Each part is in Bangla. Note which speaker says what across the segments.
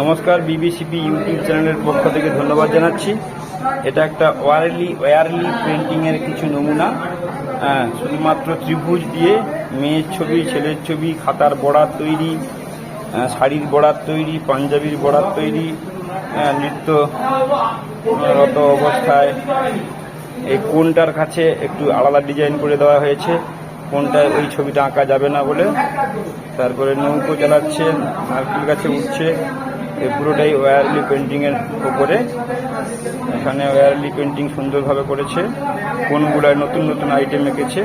Speaker 1: নমস্কার বিবিসিপি ইউটিউব চ্যানেলের পক্ষ থেকে ধন্যবাদ জানাচ্ছি। এটা একটা ওয়ারলি ওয়ারলি প্রিন্টিংয়ের কিছু নমুনা। হ্যাঁ, শুধুমাত্র ত্রিভুজ দিয়ে মেয়ের ছবি ছেলের ছবি খাতার বড়ার তৈরি হ্যাঁ, শাড়ির বড়ার তৈরি পাঞ্জাবির বড়ার তৈরি হ্যাঁ, নৃত্যরত অবস্থায়। এই কোনটার কাছে একটু আলাদা ডিজাইন করে দেওয়া হয়েছে? কোনটায় ওই ছবিটা আঁকা যাবে না বলে তারপরে নৌকো চালাচ্ছে, নারকেল গাছে উঠছে, এই পুরোটাই ওয়ারলি পেন্টিংয়ের উপরে এখানে ওয়ারলি পেন্টিং সুন্দরভাবে করেছে। কোনগুলোয় নতুন নতুন আইটেম এঁকেছে,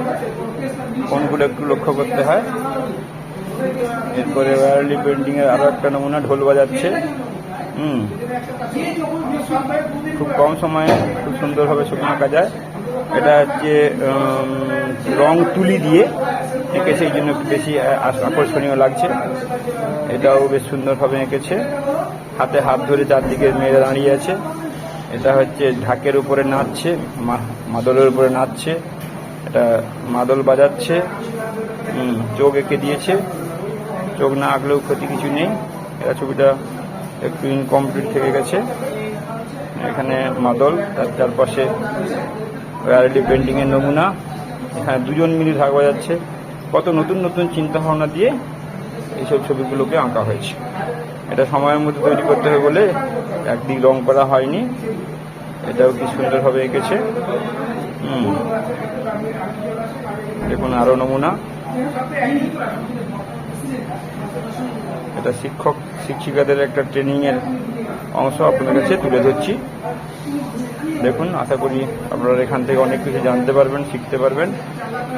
Speaker 1: কোনগুলো একটু লক্ষ্য করতে হয়। এরপরে ওয়ারলি পেন্টিংয়ের আরও একটা নমুনা, ঢোল বাজাচ্ছে। হুম, খুব কম সময়ে খুব সুন্দরভাবে ছবি আঁকা যায়। এটা হচ্ছে রং তুলি দিয়ে এঁকে সেই জন্য বেশি আকর্ষণীয় লাগছে। এটাও বেশ সুন্দরভাবে এঁকেছে। হাতে হাত ধরে চারদিকে মেয়েরা দাঁড়িয়ে আছে। এটা হচ্ছে ঢাকের উপরে নাচছে মাদলের উপরে নাচছে। এটা মাদল বাজাচ্ছে চোখ এঁকে দিয়েছে। চোখ না আঁকলেও ক্ষতি কিছু নেই। এটা ছবিটা একটু ইনকমপ্লিট থেকে গেছে। এখানে মাদল, তার চারপাশে রয়্যালিটি পেন্টিংয়ের নমুনা। এখানে দুজন মিলে ঢাক বাজাচ্ছে কত নতুন নতুন চিন্তা ভাবনা দিয়ে এইসব ছবিগুলোকে আঁকা হয়েছে। এটা সময়ের মধ্যে তৈরি করতে হবে বলে একদিক রং করা হয়নি। এটাও কি সুন্দরভাবে এঁকেছে। দেখুন আরও নমুনা। এটা শিক্ষক, শিক্ষিকাদের একটা ট্রেনিংয়ের অংশ আপনার কাছে তুলে ধরছি। দেখুন, আশা করি আপনারা এখান থেকে অনেক কিছু জানতে পারবেন, শিখতে পারবেন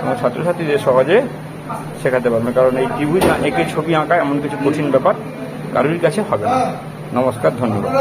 Speaker 1: এবং ছাত্রছাত্রীদের সহজে শেখাতে পারবেন। কারণ এই ত্রিভুজ এঁকে ছবি আঁকা এমন কিছু কঠিন ব্যাপার কারোর কাছে হবে না। নমস্কার, ধন্যবাদ।